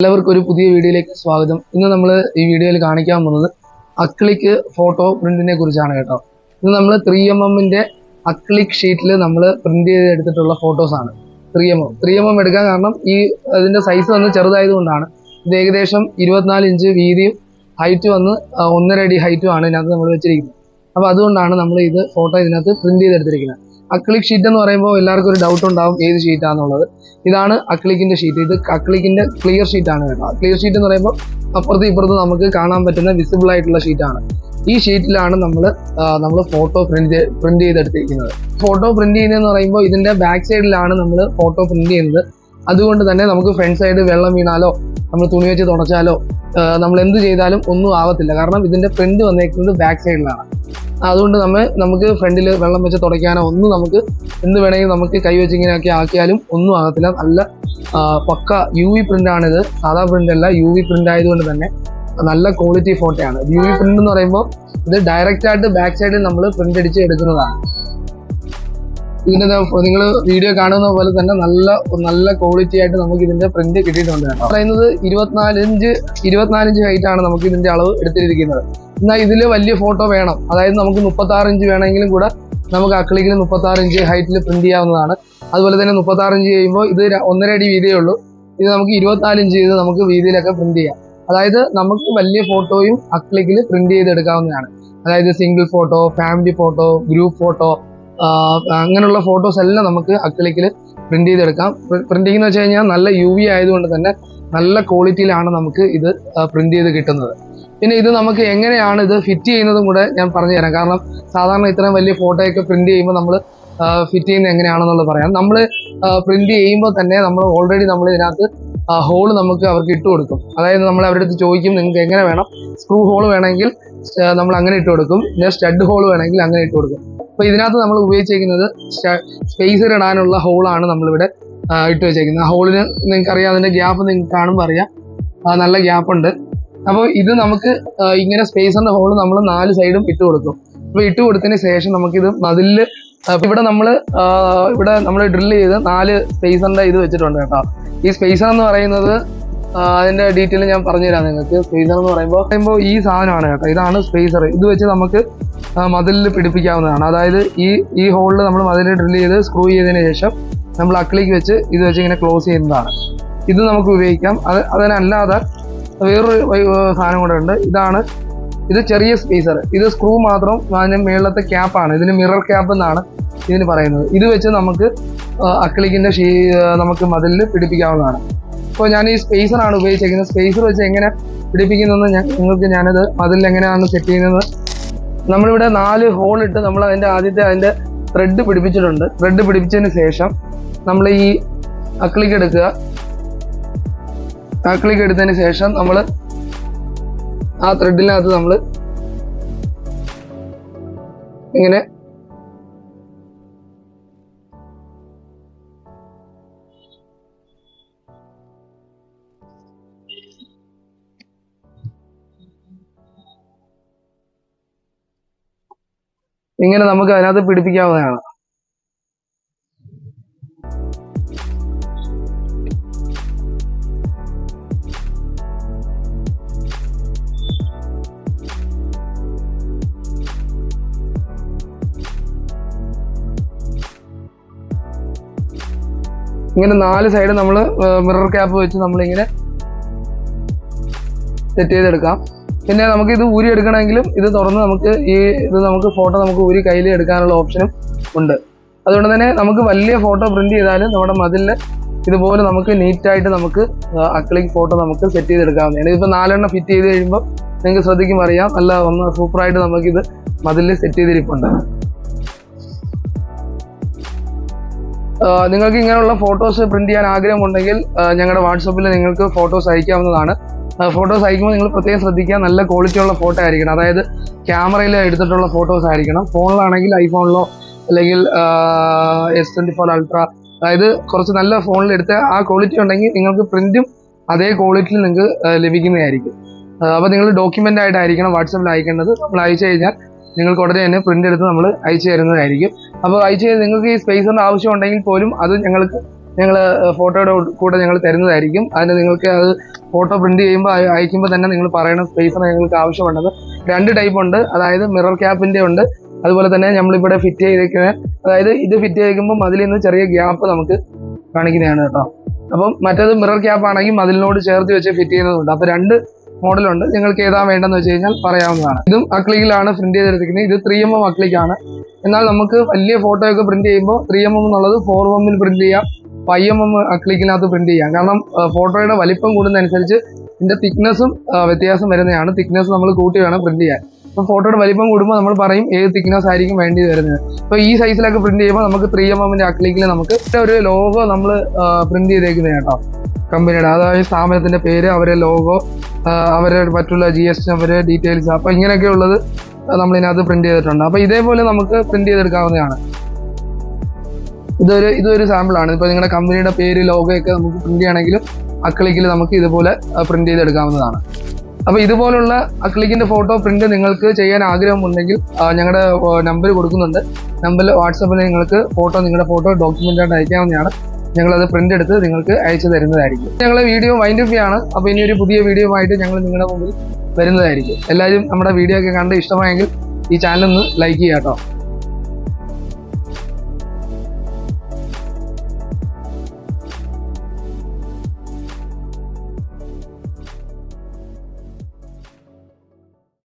എല്ലാവർക്കും ഒരു പുതിയ വീഡിയോയിലേക്ക് സ്വാഗതം. ഇന്ന് നമ്മൾ ഈ വീഡിയോയിൽ കാണിക്കാൻ പോകുന്നത് അക്ലിക്ക് ഫോട്ടോ പ്രിന്റിനെ കുറിച്ചാണ് കേട്ടോ. ഇത് നമ്മൾ ത്രീ എം എമ്മിന്റെ അക്ലിക് ഷീറ്റിൽ നമ്മൾ പ്രിന്റ് ചെയ്ത് എടുത്തിട്ടുള്ള ഫോട്ടോസ് ആണ്. Three M M three M M എടുക്കാൻ കാരണം ഈ അതിന്റെ സൈസ് വന്ന് ചെറുതായതുകൊണ്ടാണ് ഇത് ഏകദേശം ഇരുപത്തിനാല് ഇഞ്ച് വീതിയും ഹൈറ്റ് വന്ന് ഒന്നര അടി ഹൈറ്റും ആണ് ഇതിനകത്ത് നമ്മൾ വെച്ചിരിക്കുന്നത്. അപ്പോൾ അതുകൊണ്ടാണ് നമ്മൾ ഇത് ഫോട്ടോ ഇതിനകത്ത് പ്രിന്റ് ചെയ്തെടുത്തിരിക്കുന്നത്. അക്ലിക് ഷീറ്റ് എന്ന് പറയുമ്പോൾ എല്ലാവർക്കും ഒരു ഡൗട്ട് ഉണ്ടാവും ഏത് ഷീറ്റാന്നുള്ളത് ഇതാണ് അക്ലിക്കിന്റെ ഷീറ്റ് ഇത് അക്ലിക്കിന്റെ ക്ലിയർ ഷീറ്റാണ് കേട്ടോ. ക്ലിയർ ഷീറ്റ് എന്ന് പറയുമ്പോൾ അപ്പുറത്ത് ഇപ്പുറത്ത് നമുക്ക് കാണാൻ പറ്റുന്ന വിസിബിൾ ആയിട്ടുള്ള ഷീറ്റാണ് ഈ ഷീറ്റിലാണ് നമ്മൾ നമ്മൾ ഫോട്ടോ പ്രിന്റ് പ്രിന്റ് ചെയ്തെടുത്തിരിക്കുന്നത്. ഫോട്ടോ പ്രിന്റ് ചെയ്യുന്നതെന്ന് പറയുമ്പോൾ ഇതിന്റെ ബാക്ക് സൈഡിലാണ് നമ്മൾ ഫോട്ടോ പ്രിന്റ് ചെയ്യുന്നത്. അതുകൊണ്ട് തന്നെ നമുക്ക് ഫ്രണ്ട് സൈഡ് വെള്ളം വീണാലോ നമ്മൾ തുണി വെച്ച് തുടച്ചാലോ നമ്മൾ എന്ത് ചെയ്താലും ഒന്നും ആവത്തില്ല. കാരണം ഇതിന്റെ പ്രിന്റ് വന്നേക്കുന്നത് ബാക്ക് സൈഡിലാണ് അതുകൊണ്ട് നമ്മൾ നമുക്ക് ഫ്രണ്ടിൽ വെള്ളം വെച്ച് തുടയ്ക്കാനോ ഒന്നും നമുക്ക് എന്ത് വേണമെങ്കിലും നമുക്ക് കൈ വെച്ച് ഇങ്ങനെയൊക്കെ ആക്കിയാലും ഒന്നും ആകത്തില്ല. നല്ല പക്ക യു വി പ്രിന്റ് ആണിത്. സാധാ പ്രിന്റ് അല്ല യു വി പ്രിന്റ് ആയതുകൊണ്ട് തന്നെ നല്ല ക്വാളിറ്റി ഫോട്ടോയാണ് യു വി പ്രിന്റ് എന്ന് പറയുമ്പോൾ ഇത് ഡയറക്റ്റ് ആയിട്ട് ബാക്ക് സൈഡിൽ നമ്മൾ പ്രിന്റ് അടിച്ച് എടുക്കുന്നതാണ്. ഇതിന്റെ നിങ്ങൾ വീഡിയോ കാണുന്ന പോലെ തന്നെ നല്ല നല്ല ക്വാളിറ്റി ആയിട്ട് നമുക്ക് ഇതിന്റെ പ്രിന്റ് കിട്ടിയിട്ടുണ്ട് കേട്ടോ. പറയുന്നത് ഇരുപത്തിനാലിഞ്ച് ഇഞ്ച് ഇരുപത്തിനാല് ഇഞ്ച് ഹൈറ്റ് ആണ് നമുക്ക് ഇതിന്റെ അളവ് എടുത്തിരിക്കുന്നത്. എന്നാൽ ഇതിൽ വലിയ ഫോട്ടോ വേണം. അതായത് നമുക്ക് മുപ്പത്തി ആറ് ഇഞ്ച് വേണമെങ്കിലും കൂടെ നമുക്ക് അക്ലിക്കിൽ മുപ്പത്തി ആറ് ഇഞ്ച് ഹൈറ്റിൽ പ്രിന്റ് ചെയ്യാവുന്നതാണ്. അതുപോലെ തന്നെ മുപ്പത്തി ആറ് ഇഞ്ച് ചെയ്യുമ്പോൾ ഇത് ഒന്നര അടി വീതിയേ ഉള്ളൂ. ഇത് നമുക്ക് ഇരുപത്തിനാല് ഇഞ്ച് ചെയ്ത് നമുക്ക് വീതിയിലൊക്കെ പ്രിന്റ് ചെയ്യാം. അതായത് നമുക്ക് വലിയ ഫോട്ടോയും അക്ലിക്കിൽ പ്രിന്റ് ചെയ്തെടുക്കാവുന്നതാണ്. അതായത് single photo family photo group photo അങ്ങനെയുള്ള ഫോട്ടോസ് എല്ലാം നമുക്ക് അക്ലിക്കിൽ പ്രിന്റ് ചെയ്തെടുക്കാം. പ്രിന്റിംഗ് എന്ന് വെച്ച് കഴിഞ്ഞാൽ നല്ല യു വി ആയതുകൊണ്ട് തന്നെ നല്ല ക്വാളിറ്റിയിലാണ് നമുക്ക് ഇത് പ്രിന്റ് ചെയ്ത് കിട്ടുന്നത്. പിന്നെ ഇത് നമുക്ക് എങ്ങനെയാണ് ഇത് ഫിറ്റ് ചെയ്യുന്നതും കൂടെ ഞാൻ പറഞ്ഞു തരാം. കാരണം സാധാരണ ഇത്രയും വലിയ ഫോട്ടോയൊക്കെ പ്രിന്റ് ചെയ്യുമ്പോൾ നമ്മൾ ഫിറ്റ് ചെയ്യുന്നത് എങ്ങനെയാണെന്നുള്ളത് പറയാം. നമ്മൾ പ്രിന്റ് ചെയ്യുമ്പോൾ തന്നെ നമ്മൾ ഓൾറെഡി നമ്മൾ ഇതിനകത്ത് ഹോൾ നമുക്ക് അവർക്ക് ഇട്ട് കൊടുക്കും. അതായത് നമ്മൾ അവരുടെ അടുത്ത് ചോദിക്കും നിങ്ങൾക്ക് എങ്ങനെ വേണം? സ്ക്രൂ ഹോൾ വേണമെങ്കിൽ നമ്മൾ അങ്ങനെ ഇട്ട് കൊടുക്കും. പിന്നെ സ്റ്റഡ് ഹോൾ വേണമെങ്കിൽ അങ്ങനെ ഇട്ട് കൊടുക്കും. അപ്പോൾ ഇതിനകത്ത് നമ്മൾ ഉപയോഗിച്ചിരിക്കുന്നത് സ്പേസർ ഇടാനുള്ള ഹോളാണ് നമ്മളിവിടെ ഇട്ട് വെച്ചേക്കുന്നത് ആ ഹോളിന് നിങ്ങൾക്ക് അറിയാം അതിന്റെ ഗ്യാപ്പ് നിങ്ങൾക്ക് കാണുമ്പോൾ അറിയാം. നല്ല ഗ്യാപ്പ് ഉണ്ട്. അപ്പോൾ ഇത് നമുക്ക് ഇങ്ങനെ സ്പേസറിന്റെ ഹോൾ നമ്മൾ നാല് സൈഡും ഇട്ട് കൊടുക്കും. അപ്പോൾ ഇട്ട് കൊടുത്തതിന് ശേഷം നമുക്കിത് മതിലിൽ ഇവിടെ നമ്മൾ ഇവിടെ നമ്മൾ ഡ്രിൽ ചെയ്ത് നാല് സ്പേസറിന്റെ ഇത് വെച്ചിട്ടുണ്ട് കേട്ടോ. ഈ സ്പേസർ എന്ന് പറയുന്നത് അതിന്റെ ഡീറ്റെയിൽ ഞാൻ പറഞ്ഞുതരാം നിങ്ങൾക്ക്. സ്പേസർ എന്ന് പറയുമ്പോൾ പറയുമ്പോൾ ഈ സാധനമാണ് കേട്ടോ. ഇതാണ് സ്പേസർ ഇത് വെച്ച് നമുക്ക് മതിലിൽ പിടിപ്പിക്കാവുന്നതാണ്. അതായത് ഈ ഈ ഹോളിൽ നമ്മൾ മതിൽ ഡ്രിൽ ചെയ്ത് സ്ക്രൂ ചെയ്തതിന് ശേഷം നമ്മൾ അക്കിലേക്ക് വെച്ച് ഇത് വെച്ച് ഇങ്ങനെ ക്ലോസ് ചെയ്യുന്നതാണ്. ഇത് നമുക്ക് ഉപയോഗിക്കാം. അത് അതിനല്ലാതെ വേറൊരു സാധനം കൂടെ ഉണ്ട്. ഇതാണ്. ഇത് ചെറിയ സ്പേസർ ഇത് സ്ക്രൂ മാത്രം അതിന് മേളത്തെ ക്യാപ്പാണ് ഇതിന് മിറർ ക്യാപ്പ് എന്നാണ് ഇതിന് പറയുന്നത്. ഇത് വെച്ച് നമുക്ക് അക്ലിക്കിന്റെ ഷീ നമുക്ക് മതിലിൽ പിടിപ്പിക്കാവുന്നതാണ്. അപ്പോൾ ഞാൻ ഈ സ്പേസറാണ് ഉപയോഗിച്ചിരിക്കുന്നത് സ്പേസർ വെച്ച് എങ്ങനെ പിടിപ്പിക്കുന്നതെന്ന് ഞാൻ നിങ്ങൾക്ക് ഞാനത് മതിലിൽ എങ്ങനെയാണ് സെറ്റ് ചെയ്യുന്നത്? നമ്മളിവിടെ നാല് ഹോൾ ഇട്ട് നമ്മൾ അതിന്റെ ആദ്യത്തെ അതിന്റെ ത്രെഡ് പിടിപ്പിച്ചിട്ടുണ്ട്. ത്രെഡ് പിടിപ്പിച്ചതിന് ശേഷം നമ്മൾ ഈ അക്ലിക്ക് എടുക്കുക. അക്ലിക്ക് എടുത്തതിന് ശേഷം നമ്മൾ ആ ത്രെഡിനകത്ത് നമ്മൾ ഇങ്ങനെ ഇങ്ങനെ നമുക്ക് അതിനകത്ത് പിടിപ്പിക്കാവുന്നതാണ്. ഇങ്ങനെ നാല് സൈഡ് നമ്മൾ മിറർ ക്യാപ്പ് വെച്ച് നമ്മളിങ്ങനെ സെറ്റ് ചെയ്തെടുക്കാം. പിന്നെ നമുക്ക് ഇത് ഊരി എടുക്കണമെങ്കിലും ഇത് തുറന്ന് നമുക്ക് ഈ ഇത് നമുക്ക് ഫോട്ടോ നമുക്ക് ഊരി കയ്യിൽ എടുക്കാനുള്ള ഓപ്ഷനും ഉണ്ട്. അതുകൊണ്ട് തന്നെ നമുക്ക് വലിയ ഫോട്ടോ പ്രിന്റ് ചെയ്താലും നമ്മുടെ മതിലിൽ ഇതുപോലെ നമുക്ക് നീറ്റായിട്ട് നമുക്ക് അക്ലിക് ഫോട്ടോ നമുക്ക് സെറ്റ് ചെയ്തെടുക്കാവുന്നതാണ്. ഇതിപ്പോൾ നാലെണ്ണം ഫിറ്റ് ചെയ്ത് കഴിയുമ്പോൾ നിങ്ങൾക്ക് ശ്രദ്ധിക്കുമ്പോൾ അറിയാം. നല്ല ഒന്ന് സൂപ്പറായിട്ട് നമുക്കിത് മതിലിൽ സെറ്റ് ചെയ്തിരിപ്പുണ്ട്. നിങ്ങൾക്ക് ഇങ്ങനെയുള്ള ഫോട്ടോസ് പ്രിന്റ് ചെയ്യാൻ ആഗ്രഹമുണ്ടെങ്കിൽ ഞങ്ങളുടെ വാട്സപ്പിൽ നിങ്ങൾക്ക് ഫോട്ടോസ് അയക്കാവുന്നതാണ്. ഫോട്ടോസ് അയക്കുമ്പോൾ നിങ്ങൾ പ്രത്യേകം ശ്രദ്ധിക്കുക നല്ല ക്വാളിറ്റി ഉള്ള ഫോട്ടോ ആയിരിക്കണം. അതായത് ക്യാമറയിൽ എടുത്തിട്ടുള്ള ഫോട്ടോസ് ആയിരിക്കണം. ഫോണിലാണെങ്കിൽ ഐഫോണിലോ അല്ലെങ്കിൽ എസ് ട്വന്റി ഫോർ അൾട്ര അതായത് കുറച്ച് നല്ല ഫോണിൽ എടുത്ത ആ ക്വാളിറ്റി ഉണ്ടെങ്കിൽ നിങ്ങൾക്ക് പ്രിന്റും അതേ ക്വാളിറ്റിയിൽ നിങ്ങൾക്ക് ലഭിക്കുന്നതായിരിക്കും. അപ്പോൾ നിങ്ങൾ ഡോക്യുമെന്റ് ആയിട്ടായിരിക്കണം വാട്സപ്പിൽ അയക്കേണ്ടത്. നമ്മൾ അയച്ചു കഴിഞ്ഞാൽ നിങ്ങൾക്ക് ഉടനെ തന്നെ പ്രിന്റ് എടുത്ത് നമ്മൾ അയച്ചു തരുന്നതായിരിക്കും. അപ്പോൾ അയച്ചു നിങ്ങൾക്ക് ഈ സ്പേസറിന് ആവശ്യം ഉണ്ടെങ്കിൽ പോലും അത് ഞങ്ങൾക്ക് ഞങ്ങൾ ഫോട്ടോയുടെ കൂടെ ഞങ്ങൾ തരുന്നതായിരിക്കും. അതിന് നിങ്ങൾക്ക് അത് ഫോട്ടോ പ്രിന്റ് ചെയ്യുമ്പോൾ അയക്കുമ്പോൾ തന്നെ നിങ്ങൾ പറയുന്ന സ്പേസ് നിങ്ങൾക്ക് ആവശ്യമുള്ളത്. രണ്ട് ടൈപ്പ് ഉണ്ട്. അതായത് മിറർ ക്യാപ്പിന്റെ ഉണ്ട്. അതുപോലെ തന്നെ നമ്മളിവിടെ ഫിറ്റ് ചെയ്തേക്കുന്ന അതായത് ഇത് ഫിറ്റ് ചെയ്തേക്കുമ്പോൾ മതിലിൽ നിന്ന് ചെറിയ ഗ്യാപ്പ് നമുക്ക് കാണിക്കുന്നതാണ് കേട്ടോ. അപ്പം മറ്റേത് മിറർ ക്യാപ്പ് ആണെങ്കിൽ മതിലിനോട് ചേർത്ത് വെച്ച് ഫിറ്റ് ചെയ്യുന്നതുണ്ട്. അപ്പോൾ രണ്ട് മോഡലുണ്ട്. നിങ്ങൾക്ക് ഏതാ വേണ്ടെന്ന് വെച്ച് കഴിഞ്ഞാൽ പറയാവുന്നതാണ്. ഇതും അക്ലിക്കിലാണ് പ്രിന്റ് ചെയ്തെടുത്തിരിക്കുന്നത്. ഇത് ത്രീ എം എം അക്ലിക്കാണ് എന്നാൽ നമുക്ക് വലിയ ഫോട്ടോ ഒക്കെ പ്രിന്റ് ചെയ്യുമ്പോൾ ത്രീ എം എം എന്നുള്ളത് ഫോർ എമ്മിൽ പ്രിന്റ് ചെയ്യാം. ഫൈവ് എം എം അക്ലിക്കിനകത്ത് പ്രിന്റ് ചെയ്യാം. കാരണം ഫോട്ടോയുടെ വലിപ്പം കൂടുന്നതനുസരിച്ച് ഇതിന്റെ തിക്നെസ്സും വ്യത്യാസം വരുന്നതാണ്. തിക്നെസ് നമ്മൾ കൂട്ടി വേണം പ്രിന്റ് ചെയ്യാൻ. അപ്പോൾ ഫോട്ടോയുടെ വലിപ്പം കൂടുമ്പോൾ നമ്മൾ പറയും ഏത് തിക്നെസ് ആയിരിക്കും വേണ്ടി വരുന്നത്. അപ്പോൾ ഈ സൈസിലൊക്കെ പ്രിന്റ് ചെയ്യുമ്പോൾ നമുക്ക് ത്രീ എം എമ്മിന്റെ അക്ലിക്കിൽ നമുക്ക് ഒരു ലോഗോ നമ്മൾ പ്രിന്റ് ചെയ്തേക്കുന്നത് കേട്ടോ. കമ്പനിയുടെ അതായത് സ്ഥാപനത്തിന്റെ പേര് അവരെ ലോഗോ അവരെ മറ്റുള്ള ജി എസ് നമ്പർ ഡീറ്റെയിൽസ് അപ്പോൾ ഇങ്ങനെയൊക്കെ ഉള്ളത് നമ്മൾ ഇതിനകത്ത് പ്രിന്റ് ചെയ്തിട്ടുണ്ട്. അപ്പോൾ ഇതേപോലെ നമുക്ക് പ്രിന്റ് ചെയ്തെടുക്കാവുന്നതാണ്. ഇതൊരു ഇതൊരു സാമ്പിളാണ് ഇപ്പോൾ നിങ്ങളുടെ കമ്പനിയുടെ പേര് ലോഗോയൊക്കെ നമുക്ക് പ്രിന്റ് ചെയ്യണമെങ്കിലും അക്ലിക്കിൽ നമുക്ക് ഇതുപോലെ പ്രിന്റ് ചെയ്തെടുക്കാവുന്നതാണ്. അപ്പോൾ ഇതുപോലുള്ള അക്ലിക്കിന്റെ ഫോട്ടോ പ്രിന്റ് നിങ്ങൾക്ക് ചെയ്യാൻ ആഗ്രഹമുണ്ടെങ്കിൽ ഞങ്ങളുടെ നമ്പർ കൊടുക്കുന്നുണ്ട്. നമ്പറിൽ വാട്സപ്പിൽ നിങ്ങൾക്ക് ഫോട്ടോ നിങ്ങളുടെ ഫോട്ടോ ഡോക്യുമെന്റായിട്ട് അയക്കാവുന്നതാണ്. ഞങ്ങളത് പ്രിന്റ് എടുത്ത് നിങ്ങൾക്ക് അയച്ചു തരുന്നതായിരിക്കും. ഞങ്ങൾ വീഡിയോ വൈൻഡ് അപ്പ് ആണ് അപ്പോൾ ഇനി ഒരു പുതിയ വീഡിയോ ആയിട്ട് ഞങ്ങൾ നിങ്ങളുടെ മുമ്പിൽ വരുന്നതായിരിക്കും. എല്ലാവരും നമ്മുടെ വീഡിയോ ഒക്കെ കണ്ട് ഇഷ്ടമായെങ്കിൽ ഈ ചാനൽ ഒന്ന് ലൈക്ക് ചെയ്യാം കേട്ടോ